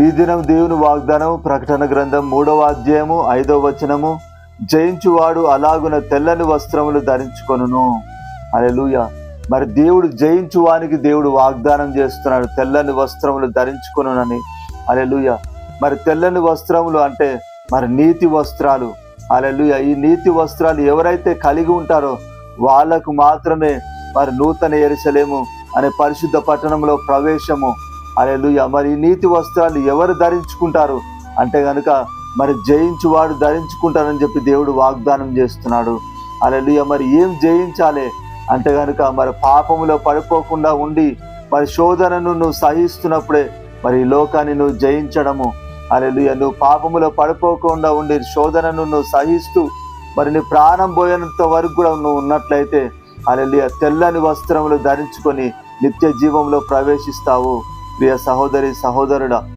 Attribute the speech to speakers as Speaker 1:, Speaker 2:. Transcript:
Speaker 1: ఈ దినం దేవుని వాగ్దానం ప్రకటన గ్రంథం మూడవ అధ్యాయము ఐదవ వచనము. జయించువాడు అలాగున తెల్లని వస్త్రములు ధరించుకొనును. అలెలుయ మరి దేవుడు జయించువానికి దేవుడు వాగ్దానం చేస్తున్నాడు తెల్లని వస్త్రములు ధరించుకొనునని. అలెలుయ మరి తెల్లని వస్త్రములు అంటే మరి నీతి వస్త్రాలు. అలెలుయ ఈ నీతి వస్త్రాలు ఎవరైతే కలిగి ఉంటారో వాళ్ళకు మాత్రమే మరి నూతన ఎరిసలేము అనే పరిశుద్ధ పట్టణంలో ప్రవేశము అలెలుయ. మరి నీతి వస్త్రాలు ఎవరు ధరించుకుంటారు? అంటే గనుక మరి జయించువాడు ధరించుకుంటారని చెప్పి దేవుడు వాగ్దానం చేస్తున్నాడు. అలెలుయ. మరి ఏం జయించాలి? అంటే కనుక మరి పాపములో పడిపోకుండా ఉండి మరి శోధనను నువ్వు సహిస్తున్నప్పుడే మరి ఈ లోకాన్ని నువ్వు జయించడము. అలెలుయ. నువ్వు పాపములో పడిపోకుండా ఉండి శోధనను నువ్వు సహిస్తూ మరి నీ ప్రాణం పోయేంత వరకు కూడా నువ్వు ఉన్నట్లయితే అలెలుయ తెల్లని వస్త్రములు ధరించుకొని నిత్య జీవంలో ప్రవేశిస్తావు. ప్రియ సహోదరి సహోదరుడా